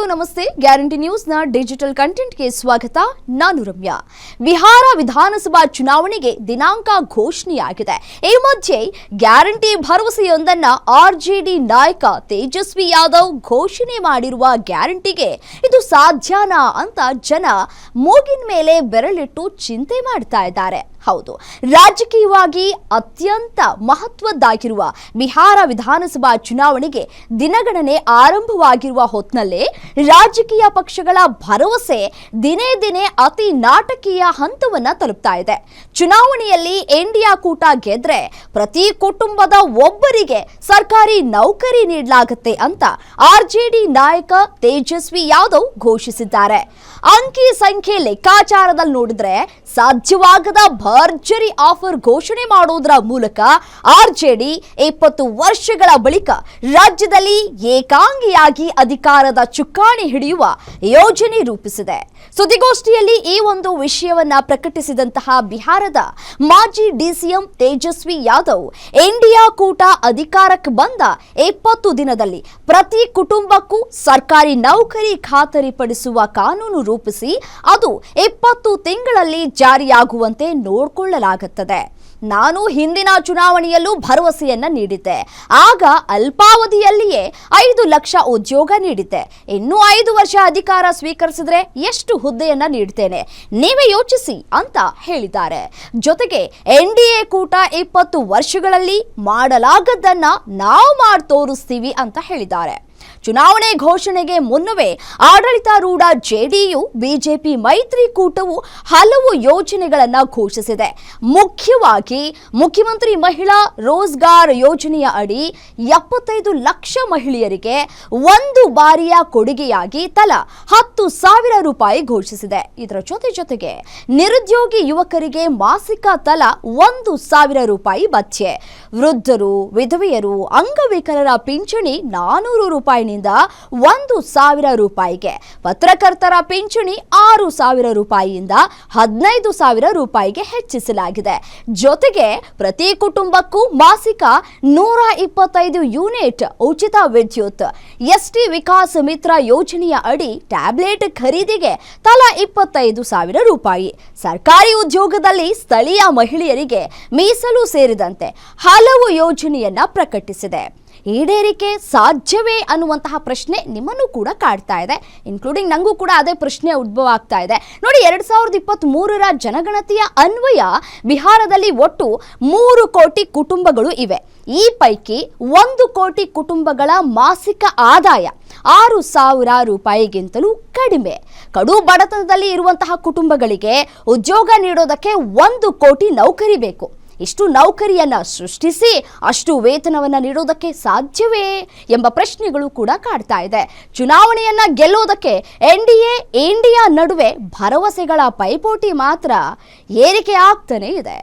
Hello, ನಮಸ್ತೆ. Guarantee ನ್ಯೂಸ್ನ digital ಕಂಟೆಂಟ್ಗೆ ಸ್ವಾಗತ. ನಾನು ರಮ್ಯಾ. ಬಿಹಾರ ವಿಧಾನಸಭಾ ಚುನಾವಣೆಗೆ ದಿನಾಂಕ ಘೋಷಣೆಯಾಗಿದೆ. ಈ ಮಧ್ಯೆ ಗ್ಯಾರಂಟಿ ಭರವಸೆಯೊಂದನ್ನ ಆರ್ಜೆಡಿ ನಾಯಕ ತೇಜಸ್ವಿ ಯಾದವ್ ಘೋಷಣೆ ಮಾಡಿರುವ ಗ್ಯಾರಂಟಿಗೆ ಇದು ಸಾಧ್ಯನಾ ಅಂತ ಜನ ಮೂಗಿನ ಮೇಲೆ ಬೆರಳಿಟ್ಟು ಚಿಂತೆ ಮಾಡ್ತಾ ಇದ್ದಾರೆ. ಹೌದು, ರಾಜಕೀಯವಾಗಿ ಅತ್ಯಂತ ಮಹತ್ವದ್ದಾಗಿರುವ ಬಿಹಾರ ವಿಧಾನಸಭಾ ಚುನಾವಣೆಗೆ ದಿನಗಣನೆ ಆರಂಭವಾಗಿರುವ ಹೊತ್ನಲ್ಲೇ ರಾಜಕೀಯ ಪಕ್ಷಗಳ ಭರವಸೆ ದಿನೇ ದಿನೇ ಅತಿ ನಾಟಕೀಯ ಹಂತವನ್ನ ತಲುಪ್ತಾ ಇದೆ. ಚುನಾವಣೆಯಲ್ಲಿ ಇಂಡಿಯಾ ಕೂಟ ಗೆದ್ರೆ ಪ್ರತಿ ಕುಟುಂಬದ ಒಬ್ಬರಿಗೆ ಸರ್ಕಾರಿ ನೌಕರಿ ನೀಡಲಾಗುತ್ತೆ ಅಂತ ಆರ್ಜೆಡಿ ನಾಯಕ ತೇಜಸ್ವಿ ಯಾದವ್ ಘೋಷಿಸಿದ್ದಾರೆ. ಅಂಕಿ ಸಂಖ್ಯೆ ಲೆಕ್ಕಾಚಾರದಲ್ಲಿ ನೋಡಿದ್ರೆ ಸಾಧ್ಯವಾಗದ ಭರ್ಜರಿ ಆಫರ್ ಘೋಷಣೆ ಮಾಡೋದ್ರ ಮೂಲಕ ಆರ್ಜೆಡಿ ಇಪ್ಪತ್ತು ವರ್ಷಗಳ ಬಳಿಕ ರಾಜ್ಯದಲ್ಲಿ ಏಕಾಂಗಿಯಾಗಿ ಅಧಿಕಾರದ ಚುಕ್ಕಾಣಿ ಹಿಡಿಯುವ ಯೋಜನೆ ರೂಪಿಸಿದೆ. ಸುದ್ದಿಗೋಷ್ಠಿಯಲ್ಲಿ ಈ ಒಂದು ವಿಷಯವನ್ನ ಪ್ರಕಟಿಸಿದಂತಹ ಬಿಹಾರದ ಮಾಜಿ ಡಿಸಿಎಂ ತೇಜಸ್ವಿ ಯಾದವ್ ಇಂಡಿಯಾ ಕೂಟ ಅಧಿಕಾರಕ್ಕೆ ಬಂದ ಇಪ್ಪತ್ತು ದಿನದಲ್ಲಿ ಪ್ರತಿ ಕುಟುಂಬಕ್ಕೂ ಸರ್ಕಾರಿ ನೌಕರಿ ಖಾತರಿಪಡಿಸುವ ಕಾನೂನು ರೂಪಿಸಿ ಅದು ಇಪ್ಪತ್ತು ತಿಂಗಳಲ್ಲಿ ಜಾರಿಯಾಗುವಂತೆ ನೋಡಿಕೊಳ್ಳಲಾಗುತ್ತದೆ. ನಾನು ಹಿಂದಿನ ಚುನಾವಣೆಯಲ್ಲೂ ಭರವಸೆಯನ್ನ ನೀಡಿದ್ದೆ. ಆಗ ಅಲ್ಪಾವಧಿಯಲ್ಲಿಯೇ ಐದು ಲಕ್ಷ ಉದ್ಯೋಗ ನೀಡಿದ್ದೆ. ಇನ್ನು ಐದು ವರ್ಷ ಅಧಿಕಾರ ಸ್ವೀಕರಿಸಿದ್ರೆ ಎಷ್ಟು ಹುದ್ದೆಯನ್ನ ನೀಡ್ತೇನೆ? ನೀವೇ ಯೋಚಿಸಿ ಅಂತ ಹೇಳಿದ್ದಾರೆ. ಜೊತೆಗೆ ಎನ್ ಡಿ ಎ ಕೂಟ ಇಪ್ಪತ್ತು ವರ್ಷಗಳಲ್ಲಿ ಮಾಡಲಾಗದ್ದನ್ನ ನಾವು ಮಾಡಿ ತೋರಿಸ್ತೀವಿ ಅಂತ ಹೇಳಿದ್ದಾರೆ. ಚುನಾವಣೆ ಘೋಷಣೆಗೆ ಮುನ್ನವೇ ಆಡಳಿತಾರೂಢ ಜೆಡಿಯು, ಬಿಜೆಪಿ ಮೈತ್ರಿಕೂಟವು ಹಲವು ಯೋಜನೆಗಳನ್ನ ಘೋಷಿಸಿದೆ. ಮುಖ್ಯವಾಗಿ ಮುಖ್ಯಮಂತ್ರಿ ಮಹಿಳಾ ರೋಜ್ಗಾರ್ ಯೋಜನೆಯ ಅಡಿ ಎಪ್ಪತ್ತೈದು ಲಕ್ಷ ಮಹಿಳೆಯರಿಗೆ ಒಂದು ಬಾರಿಯ ಕೊಡುಗೆಯಾಗಿ ತಲಾ ಹತ್ತು ಸಾವಿರ ರೂಪಾಯಿ ಘೋಷಿಸಿದೆ. ಇದರ ಜೊತೆ ಜೊತೆಗೆ ನಿರುದ್ಯೋಗಿ ಯುವಕರಿಗೆ ಮಾಸಿಕ ತಲಾ ಒಂದು ಸಾವಿರ ರೂಪಾಯಿ ಭತ್ಯೆ ವೃದ್ಧರು, ವಿಧವೆಯರು, ಅಂಗವಿಕಲರ ಪಿಂಚಣಿ ನಾನೂರು ರೂಪಾಯಿನಿಂದ ಒಂದು ಸಾವಿರ ರೂಪಾಯಿಗೆ. ಪತ್ರಕರ್ತರ ಪಿಂಚಣಿ ಆರು ಸಾವಿರ ರೂಪಾಯಿಯಿಂದ ಹದಿನೈದು ಸಾವಿರ ರೂಪಾಯಿಗೆ ಹೆಚ್ಚಿಸಲಾಗಿದೆ. ಜೊತೆಗೆ ಪ್ರತಿ ಕುಟುಂಬಕ್ಕೂ ಮಾಸಿಕ ನೂರ ಇಪ್ಪತ್ತೈದು ಯೂನಿಟ್ ಉಚಿತ ವಿದ್ಯುತ್. ಎಸ್ಟಿ ವಿಕಾಸ್ ಮಿತ್ರ ಯೋಜನೆಯ ಅಡಿ ಟ್ಯಾಬ್ಲೆಟ್ ಖರೀದಿಗೆ ತಲಾ ಇಪ್ಪತ್ತೈದು ಸಾವಿರ ರೂಪಾಯಿ. ಸರ್ಕಾರಿ ಉದ್ಯೋಗದಲ್ಲಿ ಸ್ಥಳೀಯ ಮಹಿಳೆಯರಿಗೆ ಮೀಸಲು ಸೇರಿದಂತೆ ಹಲವು ಯೋಜನೆಯನ್ನ ಪ್ರಕಟಿಸಿದೆ. ಈಡೇರಿಕೆ ಸಾಧ್ಯವೇ ಅನ್ನುವಂತಹ ಪ್ರಶ್ನೆ ನಿಮ್ಮನ್ನು ಕೂಡ ಕಾಡ್ತಾ ಇದೆ. ಇನ್ಕ್ಲೂಡಿಂಗ್ ನಂಗೂ ಕೂಡ ಅದೇ ಪ್ರಶ್ನೆ ಉದ್ಭವ ಆಗ್ತಾ ಇದೆ. ನೋಡಿ, ಎರಡ್ ಸಾವಿರದ ಇಪ್ಪತ್ತ್ ಮೂರರ ಜನಗಣತಿಯ ಅನ್ವಯ ಬಿಹಾರದಲ್ಲಿ ಒಟ್ಟು ಮೂರು ಕೋಟಿ ಕುಟುಂಬಗಳು ಇವೆ. ಈ ಪೈಕಿ ಒಂದು ಕೋಟಿ ಕುಟುಂಬಗಳ ಮಾಸಿಕ ಆದಾಯ ಆರು ಸಾವಿರ ರೂಪಾಯಿಗಿಂತಲೂ ಕಡಿಮೆ. ಕಡು ಬಡತನದಲ್ಲಿ ಇರುವಂತಹ ಕುಟುಂಬಗಳಿಗೆ ಉದ್ಯೋಗ ನೀಡೋದಕ್ಕೆ ಒಂದು ಕೋಟಿ ನೌಕರಿ ಬೇಕು. ಇಷ್ಟು ನೌಕರಿಯನ್ನು ಸೃಷ್ಟಿಸಿ ಅಷ್ಟು ವೇತನವನ್ನು ನೀಡೋದಕ್ಕೆ ಸಾಧ್ಯವೇ ಎಂಬ ಪ್ರಶ್ನೆಗಳು ಕೂಡ ಕಾಡ್ತಾ ಇದೆ. ಚುನಾವಣೆಯನ್ನು ಗೆಲ್ಲೋದಕ್ಕೆ ಎನ್ ಡಿ ಎ ಇಂಡಿಯಾ ನಡುವೆ ಭರವಸೆಗಳ ಪೈಪೋಟಿ ಮಾತ್ರ ಏರಿಕೆ ಆಗ್ತಾನೆ ಇದೆ.